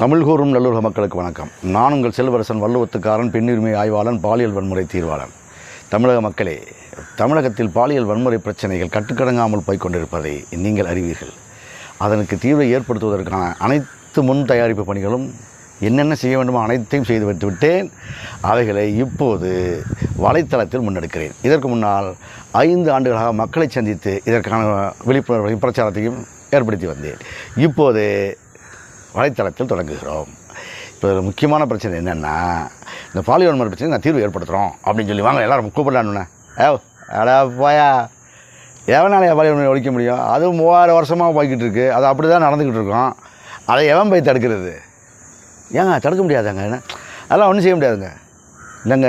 தமிழ் கூறும் நல்லுலக மக்களுக்கு வணக்கம். நான் உங்கள் செல்வரசன் வல்லுவத்துக்காரன் பெண்ணுரிமை ஆய்வாளன் பாலியல் வன்முறை தீர்வாளன். தமிழக மக்களே தமிழகத்தில் பாலியல் வன்முறை பிரச்சனைகள் கட்டுக்கடங்காமல் போய்கொண்டிருப்பதை நீங்கள் அறிவீர்கள். அதனுக்கு தீர்வை ஏற்படுத்துவதற்கான அனைத்து முன் தயாரிப்பு பணிகளும் என்னென்ன செய்ய வேண்டுமோ அனைத்தையும் செய்து விட்டுவிட்டேன் அவைகளை இப்போது வலைத்தளத்தில் முன்னெடுக்கிறேன். இதற்கு முன்னால் ஐந்து ஆண்டுகளாக மக்களை சந்தித்து இதற்கான விழிப்புணர்வு பிரச்சாரத்தையும் ஏற்படுத்தி வந்தேன். இப்போது வலைத்தளத்தில் தொடங்குகிறோம். இப்போ முக்கியமான பிரச்சனை என்னென்னா இந்த பாலியல் வன்முறை பிரச்சனை நான் தீர்வு ஏற்படுத்துகிறோம் அப்படின்னு சொல்லி வாங்க எல்லோரும் கூப்பிடலான்னு ஏ அடா போயா. எவனால பாலியல் வன்முறை ஒழிக்க முடியும்? அது மூவாயிரம் வருஷமாக போய்கிட்டு இருக்குது அது அப்படி தான் நடந்துக்கிட்டு இருக்கோம். அதை எவன் போய் தடுக்கிறது? ஏங்க தடுக்க முடியாதாங்க? என்ன அதெல்லாம் ஒன்றும் செய்ய முடியாதுங்க. இல்லைங்க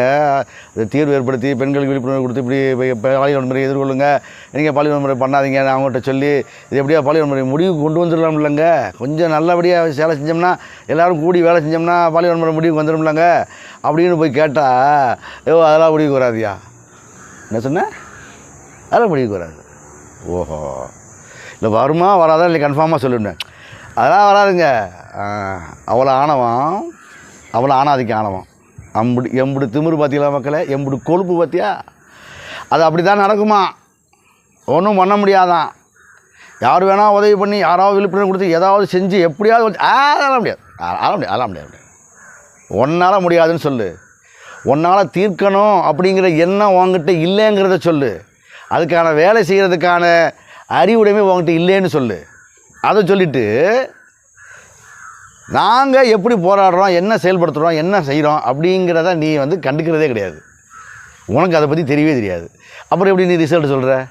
தீர்வு ஏற்படுத்தி பெண்களுக்கு விழிப்புணர்வு கொடுத்து இப்படி பாலியல் வன்முறை எதிர்கொள்ளுங்க. நீங்கள் பாலியல் வன்முறை பண்ணாதீங்க. நான் அவங்ககிட்ட சொல்லி இது எப்படியா பாலியல் வன்முறை முடிவு கொண்டு வந்துடலாம் இல்லைங்க? கொஞ்சம் நல்லபடியாக வேலை செஞ்சோம்னா எல்லோரும் கூடி வேலை செஞ்சோம்னா பாலியல் வன்முறை முடிவுக்கு வந்துடும்லங்க அப்படின்னு போய் கேட்டால் ஐயோ அதெல்லாம் முடிவுக்கு வராதியா? என்ன சொன்னேன் அதெல்லாம் முடிவுக்கு வராது. ஓஹோ. இல்லை வருமா வராதா இல்லை கன்ஃபார்மாக சொல்லுண்ணேன் அதெல்லாம் வராதுங்க. அவ்வளோ ஆணவம் அவ்வளோ ஆணாதிக்க ஆணவம் அம்புடு எம்புடு திமிரு பார்த்தீங்களா மக்களே? எம்புடு கொழுப்பு பார்த்தியா அது அப்படி தான் நடக்குமா? ஒன்றும் பண்ண முடியாதான். யார் வேணால் உதவி பண்ணி யாராவது விழிப்புணர்வு கொடுத்து ஏதாவது செஞ்சு எப்படியாவது வந்து- அதெல்லாம் முடியாது. ஆ, அதெல்லாம் முடியாது அதெல்லாம் முடியாது ஒன்றால் முடியாதுன்னு சொல்லு. ஒன்றால் தீர்க்கணும் அப்படிங்கிற எண்ணம் உங்ககிட்ட இல்லைங்கிறத சொல்லு. அதுக்கான வேலை செய்கிறதுக்கான அறிவுடைமை உங்ககிட்ட இல்லைன்னு சொல்லு. அதை சொல்லிவிட்டு நாங்கள் எப்படி போராடுறோம் என்ன செயல்படுத்துகிறோம் என்ன செய்கிறோம் அப்படிங்கிறத நீ வந்து கண்டுக்கிறதே கிடையாது. உனக்கு அதை பற்றி தெரியவே தெரியாது. அப்புறம் எப்படி நீ ரிசல்ட் சொல்கிற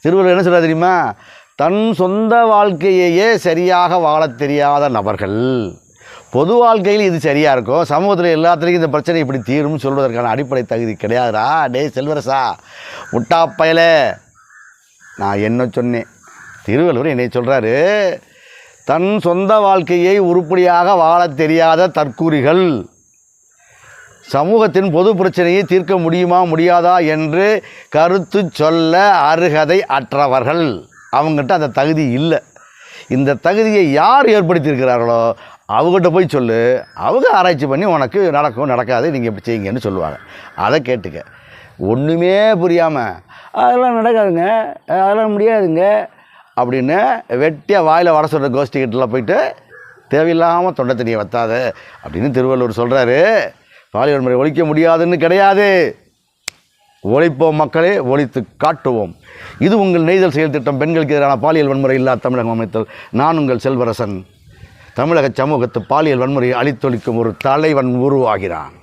திருவள்ளுவர் என்ன சொல்கிறா தெரியுமா? தன் சொந்த வாழ்க்கையையே சரியாக வாழத் தெரியாத நபர்கள். பொது வாழ்க்கையில் இது சரியாக இருக்கும் சமூகத்தில் எல்லாத்துலேயும் இந்த பிரச்சனை இப்படி தீரும்னு சொல்வதற்கான அடிப்படை தகுதி கிடையாதுடா. டேய் செல்வரசா முட்டா பயலே. நான் என்ன சொன்னேன்? திருவள்ளுவர் என்னை சொல்கிறாரு தன் சொந்த வாழ்க்கையை உருப்படியாக வாழத் தெரியாத தற்கூறிகள். சமூகத்தின் பொது பிரச்சனையை தீர்க்க முடியுமா முடியாதா என்று கருத்து சொல்ல அருகதை அற்றவர்கள். அவங்ககிட்ட அந்த தகுதி இல்லை. இந்த தகுதியை யார் ஏற்படுத்தியிருக்கிறார்களோ அவங்ககிட்ட போய் சொல்லு. அவங்க ஆராய்ச்சி பண்ணி உனக்கு நடக்கும் நடக்காது நீங்கள் இப்படி செய்யுங்கன்னு சொல்லுவாங்க. அதை கேட்டுக்க. ஒன்றுமே புரியாமல் அதெல்லாம் நடக்காதுங்க அதெல்லாம் முடியாதுங்க அப்படின்னு வெட்டியாக வாயில் வர சொல்கிற கோஷ்டிகிட்டலாம் போயிட்டு தேவையில்லாமல் தொண்டை தண்ணியை வத்தாத அப்படின்னு திருவள்ளுவர் சொல்கிறாரு பாலியல் வன்முறை ஒழிக்க முடியாதுன்னு கிடையாது. ஒழிப்போம் மக்களே ஒழித்து காட்டுவோம். இது உங்கள் நெய்தல் செயல் திட்டம். பெண்களுக்கு எதிரான பாலியல் வன்முறை இல்லா தமிழகம் அமைத்தல். நான் உங்கள் செல்வரசன். தமிழக சமூகத்து பாலியல் வன்முறையை அழித்தொழிக்கும் ஒரு தலைவன் உருவாகிறான்.